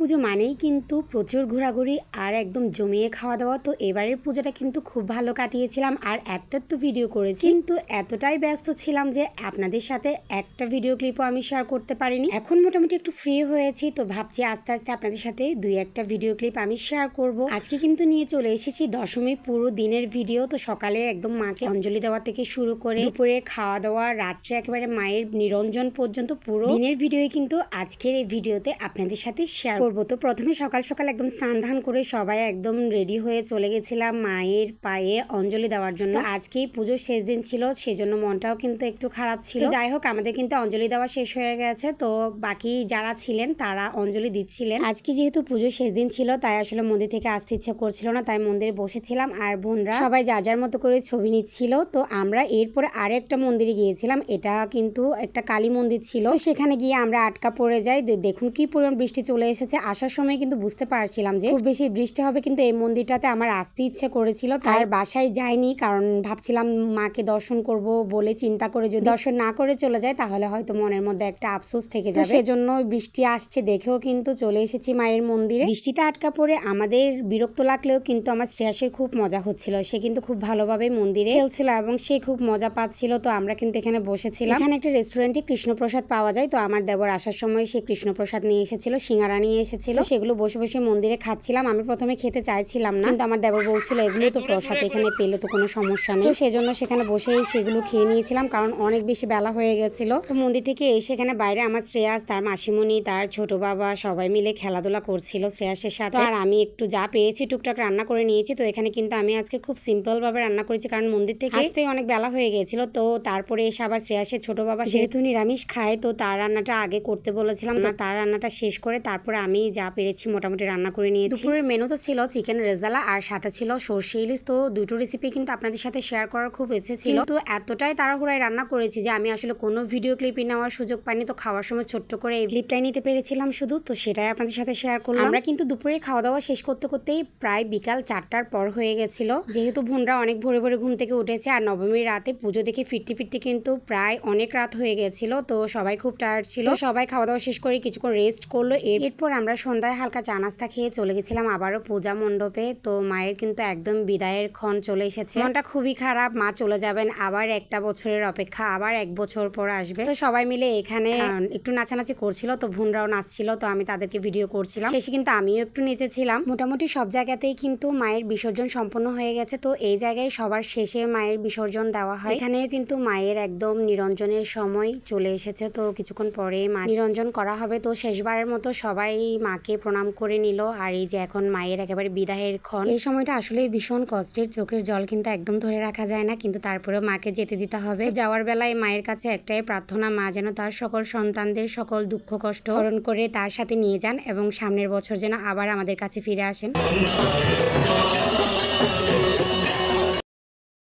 পুজো মানেই কিন্তু প্রচুর ঘোরাঘুরি আর একদম জমিয়ে খাওয়া দাওয়া। তো এবারের পুজোটা কিন্তু খুব ভালো কাটিয়েছিলাম আর এত তো ভিডিও করেছি। কিন্তু এতটাই ব্যস্ত ছিলাম যে আপনাদের সাথে একটা ভিডিও ক্লিপও আমি শেয়ার করতে পারিনি। এখন মোটামুটি একটু ফ্রি হয়েছি, তো ভাবছি আস্তে আস্তে আপনাদের সাথে দুই একটা ভিডিও ক্লিপ আমি শেয়ার করব। আজকে কিন্তু নিয়ে চলে এসেছি দশমী পুরো দিনের ভিডিও তো সকালে একদম মাকে অঞ্জলি দেওয়া থেকে শুরু করে দুপুরে খাওয়া দাওয়া, রাত্রে একেবারে মায়ের নিরঞ্জন পর্যন্ত পুরো দিনের ভিডিও কিন্তু আজকের এই ভিডিওতে আপনাদের সাথে শেয়ার করব। তো প্রথমে সকাল সকাল একদম স্নান ধান করে সবাই একদম রেডি হয়ে চলে গেছিলাম মায়ের পায়ে অঞ্জলি দেওয়ার জন্য। আজকেই পুজোর শেষ দিন ছিল, সেজন্য মনটাও কিন্তু একটু খারাপ ছিল। যাই হোক, আমাদের কিন্তু অঞ্জলি দেওয়া শেষ হয়ে গেছে। তো বাকি যারা ছিলেন, তারা অঞ্জলি দিচ্ছিলেন। আজকে যেহেতু পুজোর শেষ দিন ছিল, তাই আসলে মন্দির থেকে আসতে ইচ্ছে করছিল না, তাই মন্দিরে বসেছিলাম। আর বোনরা সবাই যার যার মতো করে ছবি নিচ্ছিল। তো আমরা এরপরে আরও একটা মন্দিরে গিয়েছিলাম। এটা কিন্তু একটা কালী মন্দির ছিল। সেখানে গিয়ে আমরা আটকা পড়ে যাই। দেখুন কি পরিমাণ বৃষ্টি চলে এসেছে। আসার সময় কিন্তু বুঝতে পারছিলাম যে খুব বেশি বৃষ্টি হবে কিন্তু এই মন্দিরটাতে আমার আসতে ইচ্ছে করেছিল। তার বাসায় যাইনি কারণ ভাবছিলাম মাকে দর্শন করব বলে চিন্তা করে যদি দর্শন না করে চলে যায় তাহলে হয়তো মনের মধ্যে একটা আফসোস থেকে যাবে। সেজন্য বৃষ্টি আসছে দেখেও কিন্তু চলে এসেছি মায়ের মন্দিরে। বৃষ্টিতে আটকা পড়ে আমাদের বিরক্ত লাগলেও কিন্তু আমার শ্রেয়াসের খুব মজা হচ্ছিল। সে কিন্তু খুব ভালোভাবে মন্দিরে খেলছিল এবং সে খুব মজা পাচ্ছিল। তো আমরা কিন্তু এখানে বসেছিলাম। এখানে একটা রেস্টুরেন্টে কৃষ্ণপ্রসাদ পাওয়া যায়। তো আমার দেবর আসার সময় সে কৃষ্ণপ্রসাদ নিয়ে এসেছিল সিঙ্গারা নিয়ে এসেছিল। সেগুলো বসে বসে মন্দিরে খাচ্ছিলাম। আমি প্রথমে খেতে চাইছিলাম না। কিন্তু আমার দেবর বলছিল এগুলো তো প্রসাদ এখানে পেলে তো কোনো সমস্যা নেই। তো সেজন্য সেখানে বসেই সেগুলো খেয়ে নিয়েছিলাম কারণ অনেক বেশি বেলা হয়ে গেছিল। তো মন্দির থেকে এসে এখানে বাইরে আমার শ্রেয়াস তার মাসিমণি তার ছোট বাবা সবাই মিলে খেলাধুলা করছিল শ্রেয়াসের সাথে। আর আমি একটু যা পেরেছি টুকটাক রান্না করে নিয়েছি। তো এখানে কিন্তু আমি আজকে খুব সিম্পল ভাবে রান্না করেছি কারণ মন্দির থেকে আসতেই অনেক বেলা হয়ে গেছিল। তো তারপরে এসে আবার শ্রেয়াসের ছোট বাবা যেহেতু নিরামিষ খায় তো তার রান্নাটা আগে করতে বলেছিলাম। না তার রান্নাটা শেষ করে তারপরে আমি যা পেরেছি মোটামুটি রান্না করে নিয়েছি। দুপুরের মেনু তো ছিল চিকেন রেজালা আর সাথে ছিল সর্ষে ইলিশ। তো দুটো রেসিপি কিন্তু আপনাদের সাথে শেয়ার করার খুব ইচ্ছে ছিল। তো এতটাই তাড়াহুড়ায় রান্না করেছি যে আমি আসলে কোনো ভিডিও ক্লিপই নেওয়ার সুযোগ পাইনি। তো খাওয়ার সময় ছোট্ট করে এই ক্লিপটাই নিতে পেরেছিলাম শুধু। তো সেটাই আপনাদের সাথে শেয়ার করলাম। আমরা কিন্তু দুপুরে খাওয়া দাওয়া শেষ করতে করতেই প্রায় বিকাল চারটার পর হয়ে গেছিল। যেহেতু বোনরা অনেক ভোরে ভোরে ঘুম থেকে উঠেছে আর নবমীর রাতে পুজো দেখে ফিরতে ফিরতে কিন্তু প্রায় অনেক রাত হয়ে গেছিল। তো সবাই খুব টায়ার্ড ছিল। সবাই খাওয়া দাওয়া শেষ করে কিছুক্ষণ রেস্ট করল। এর- এরপর আমরা সন্ধ্যায় হালকা চা নাস্তা খেয়ে চলে গেছিলাম আবারও পূজা মণ্ডপে। তো মায়ের কিন্তু একদম বিদায়ের ক্ষণ চলে এসেছে। মনটা খুবই খারাপ, মা চলে যাবেন আবার একটা বছরের অপেক্ষা, আবার এক বছর পর আসবে। তো সবাই মিলে এখানে একটু নাচানাচি করছিল, তো ভুনরাও নাচছিল, তো আমি তাদেরকে ভিডিও করছিলাম। শেষে কিন্তু আমিও একটু নেচেছিলাম। মোটামুটি সব জায়গাতেই কিন্তু মায়ের বিসর্জন সম্পন্ন হয়ে গেছে। তো এই জায়গায় সবার শেষে মায়ের বিসর্জন দেওয়া হয়। এখানেও কিন্তু মায়ের একদম নিরঞ্জনের সময় চলে এসেছে। তো কিছুক্ষণ পরে মা নিরঞ্জন করা হবে। তো শেষবারের মতো সবাই মাকে প্রণাম করে নিল। আর এই যে এখন মায়ের একেবারে বিদায়ের ক্ষণ। এই সময়টা আসলে ভীষণ কষ্টের। চোখের জল কিন্তু একদম ধরে রাখা যায় না, কিন্তু তারপরেও মাকে যেতে দিতে হবে। যাওয়ার বেলায় মায়ের কাছে একটাই প্রার্থনা, মা যেন তার সকল সন্তানদের সকল দুঃখ, কষ্ট হরণ করে তার সাথে নিয়ে যান এবং সামনের বছর যেন আবার আমাদের কাছে ফিরে আসেন।